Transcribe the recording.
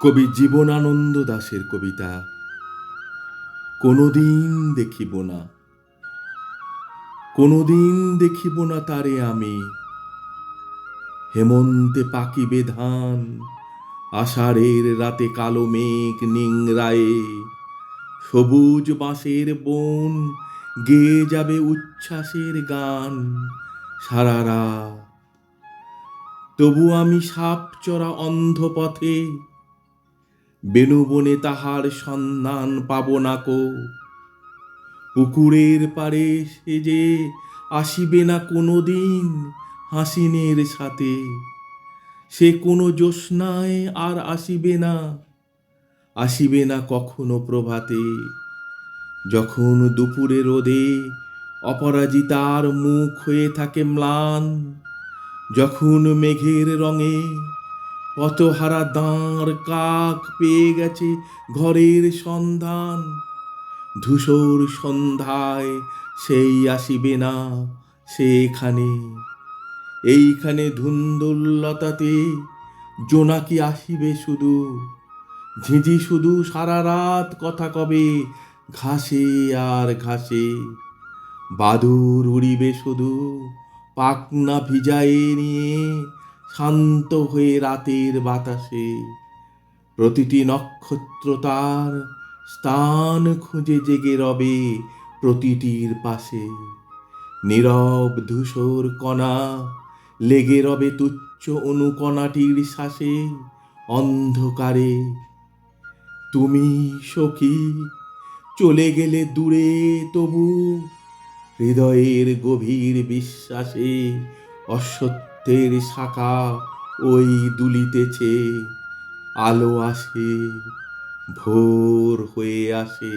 কবি জীবনানন্দ দাশের কবিতা, কোনোদিন দেখিব না, কোনোদিন দেখিব না তারে আমি, হেমন্তে পাকিবে ধান আষাঢ়ের রাতে কালো মেঘ নিংরায়ে সবুজ বাঁশের বন গেয়ে যাবে উচ্ছ্বাসের গান সারা রাত তবু আমি সাপ চড়া অন্ধ পথে বেনুবনে তাহার সন্ধান পাব না কো। পুকুরের পারে সে যে আসিবে না কোনো দিন হাসিনের সাথে, সে কোনো জ্যোৎস্নায় আর আসিবে না আসিবে না কখনো প্রভাতে। যখন দুপুরে রোদে অপরাজিতার মুখ হয়ে থাকে ম্লান, যখন মেঘের রঙে পথহারা দাঁড় কাক পেয়ে গেছে ঘরের সন্ধান। ধূসর সন্ধ্যায় সেই আসিবে না সেখানে। এইখানে ধুন্দুল্লতাতে জোনাকি আসিবে শুধু। ঝিঁঝি শুধু সারা রাত কথা কবে, ঘাসে আর ঘাসে। বাদুর উড়িবে শুধু পাকনা ভিজায়ে নিয়ে শান্ত হয়ে রাতের বাতাসে প্রতিটি নক্ষত্র তার স্থান খুঁজে জেগে রবে প্রতিটির পাশে। নীরব ধূসর কণা লেগে রবে তুচ্ছ অনুকণাটির শ্বাসে অন্ধকারে। তুমি সখী, চলে গেলে দূরে তবু হৃদয়ের গভীর বিশ্বাসে অসত্যের শাখা ওই দুলিতেছে আলো আসে ভোর হয়ে আসে।